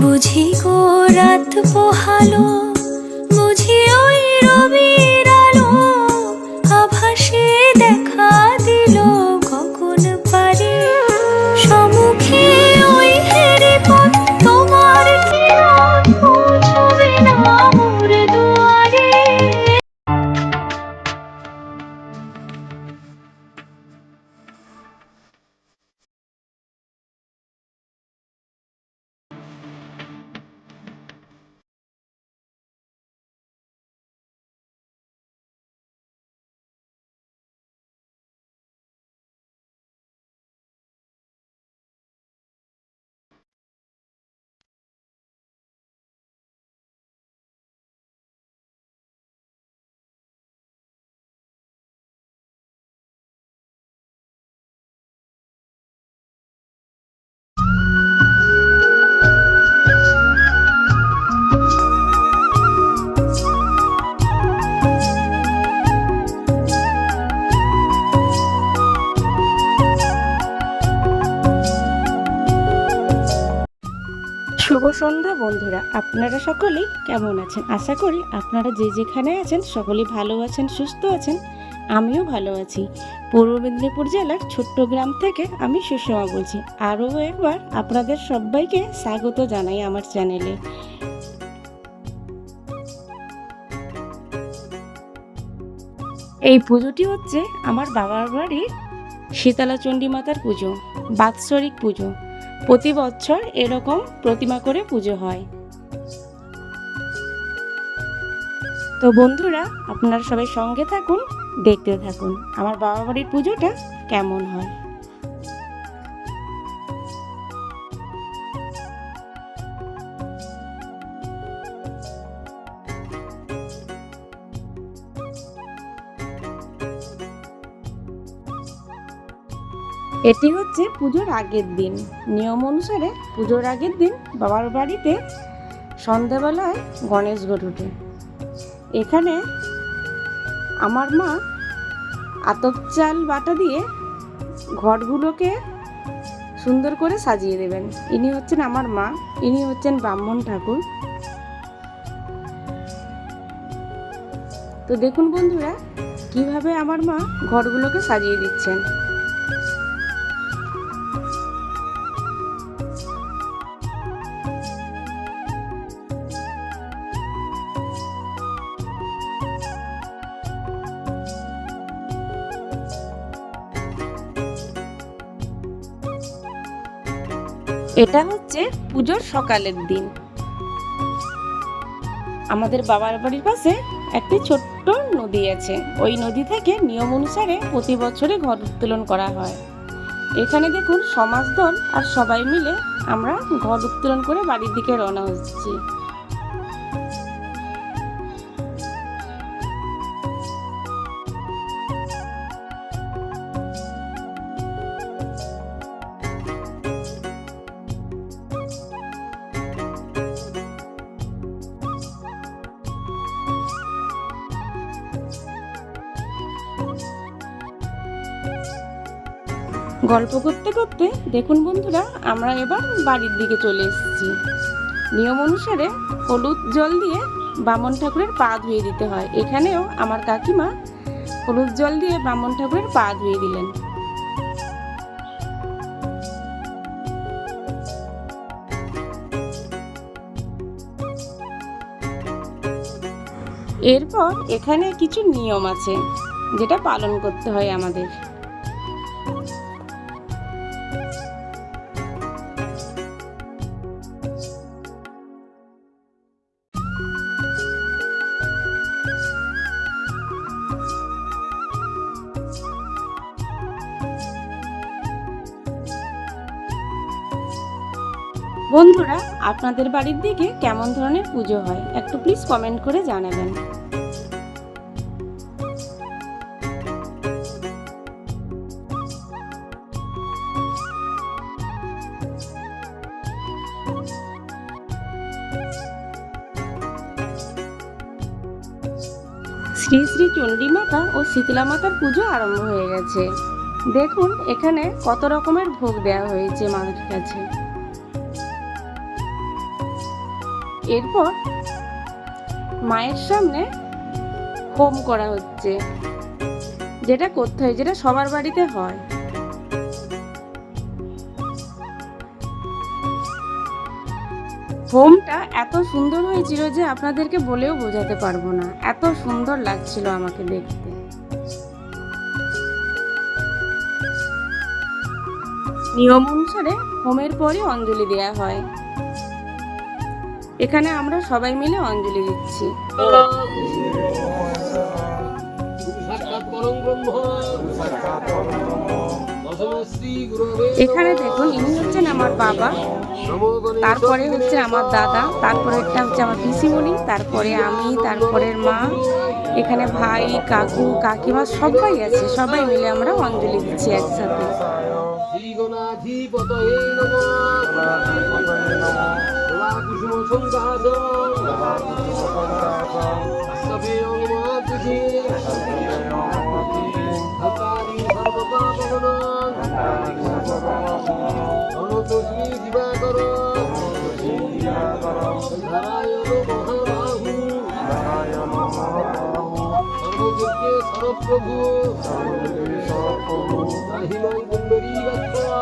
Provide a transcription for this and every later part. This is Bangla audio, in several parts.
বুঝি গো রাত পোহালো বুঝি ওই রবির আপনারা সকলেই কেমন আছেন? আশা করি আপনারা যে যেখানে আছেন, সকলেই ভালো আছেন, সুস্থ আছেন। আমিও ভালো আছি। পূর্ব মেদিনীপুর জেলার ছোট্ট গ্রাম থেকে আমি সুষমা বলছি। আরও একবার আপনাদের সবাইকে স্বাগত জানাই আমার চ্যানেলে। এই পুজোটি হচ্ছে আমার বাবার বাড়ির শীতলা চণ্ডী মাতার পুজো, বাৎসরিক পুজো। প্রতি বছর এরকম প্রতিমা করে পুজো হয়। তো বন্ধুরা, আপনারা সবাই সঙ্গে থাকুন, দেখতে থাকুন, আমার বাবা বাড়ির পুজোটা কেমন হয়? এটি হচ্ছে পুজোর আগের দিন। নিয়ম অনুসারে পুজোর আগের দিন বাবার বাড়িতে সন্ধেবেলায় গণেশ ঘট ওঠে। এখানে আমার মা আতপ চাল বাটা দিয়ে ঘটগুলোকে সুন্দর করে সাজিয়ে দেবেন। ইনি হচ্ছেন আমার মা, ইনি হচ্ছেন ব্রাহ্মণ ঠাকুর। তো দেখুন বন্ধুরা, কীভাবে আমার মা ঘরগুলোকে সাজিয়ে দিচ্ছেন। এটা হচ্ছে পুজোর সকালের দিন। আমাদের বাবার বাড়ির পাশে একটি ছোট্ট নদী আছে। ওই নদী থেকে নিয়ম অনুসারে প্রতি বছরে ঘর উত্তোলন করা হয়। এখানে দেখুন সমাজ দল আর সবাই মিলে আমরা ঘর উত্তোলন করে বাড়ির দিকে রওনা হচ্ছি। গল্প করতে করতে, দেখুন বন্ধুরা, আমরা এবার বাড়ির দিকে চলে এসেছি। নিয়ম অনুসারে হলুদ জল দিয়ে বামন ঠাকুরের পা ধুয়ে দিতে হয়। এখানেও আমার কাকিমা হলুদ জল দিয়ে বামন ঠাকুরের পা ধুয়ে দিলেন। এরপর এখানে কিছু নিয়ম আছে, যেটা পালন করতে হয় আমাদের। বন্ধুরা, আপনাদের বাড়ির দিকে কেমন ধরনের পুজো হয় একটু প্লিজ কমেন্ট করে জানাবেন। শ্রী শ্রী চণ্ডী মাতা ও শীতলা মাতার পুজো আরম্ভ হয়ে গেছে। দেখুন, এখানে কত রকমের ভোগ দেওয়া হয়েছে মায়ের কাছে। এরপর মায়ের সামনে হোম করা হচ্ছে। যেটা করতে হয় যেটা সবার বাড়িতে হয়। হোমটা এত সুন্দর হয়েছিল যে আপনাদেরকে বলেও বোঝাতে পারব না। এত সুন্দর লাগছিল আমাকে দেখতে। নিয়ম অনুসারে হোমের পরই অঞ্জলি দেওয়া হয়। এখানে আমরা সবাই মিলে অঞ্জলি দিচ্ছি। এখানে দেখুন, ইনি হচ্ছেন আমার বাবা, তারপরে হচ্ছে আমার দাদা, তারপরে একটা হচ্ছে আমার পিসিমণি, তারপরে আমি তারপরের মা, এখানে ভাই, কাকু, কাকিমা সবাই আছে, সবাই মিলে আমরা অঞ্জলি দিচ্ছি একসাথে। কুসুম সংঘাত সবে অঙ্গমাতুষি হতারি সর্বপাপগণ অনতশ্রী দিবাকর নারায়ণ মহাবাহু সর্বযজ্ঞে সর্বপ্রভু আহিমাং কুণ্ডলী গচ্ছা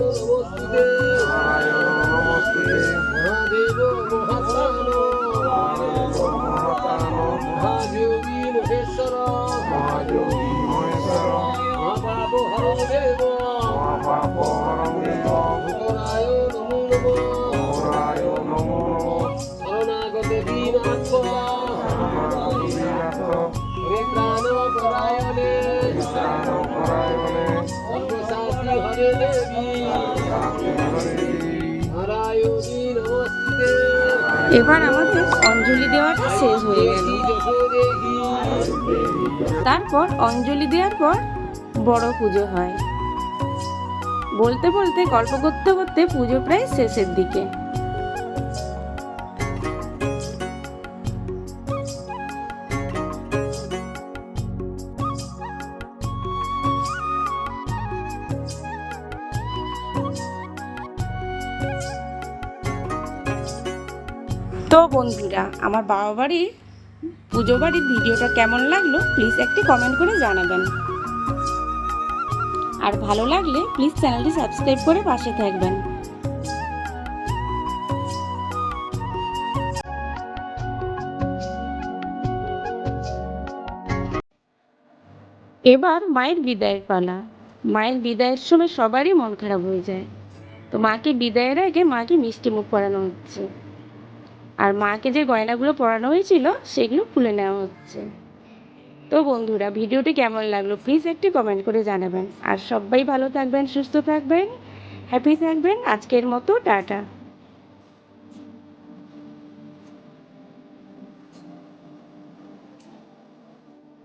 নারায়ণ নমস্তে। মহাদেব। এবার আমাদের অঞ্জলি দেওয়াটা শেষ হয়ে গেল। তারপর অঞ্জলি দেওয়ার পর বড় পুজো হয়। বলতে বলতে গল্প করতে করতে পুজো প্রায় শেষের দিকে। তো বন্ধুরা, আমার বাবা বাড়ির পুজো বাড়ির ভিডিওটা কেমন লাগল প্লিজ একটি কমেন্ট করে জানাবেন। আর ভালো লাগলে প্লিজ চ্যানেলটি সাবস্ক্রাইব করে পাশে থাকবেন। এবার মায়ের বিদায়ের পালা। মায়ের বিদায়ের সময় সবারই মন খারাপ হয়ে যায়। তো মাকে বিদায়ের আগে মাকে মিষ্টি মুখ পরানো হচ্ছে। আর মাকে যে গয়নাগুলো পরানো হয়েছিল, সেগুলো খুলে নেওয়া হচ্ছে। তো বন্ধুরা, ভিডিওটি কেমন লাগল প্লিজ একটি কমেন্ট করে জানাবেন। আর সবাই ভালো থাকবেন, সুস্থ থাকবেন, হ্যাপি থাকবেন। আজকের মতো, টাটা।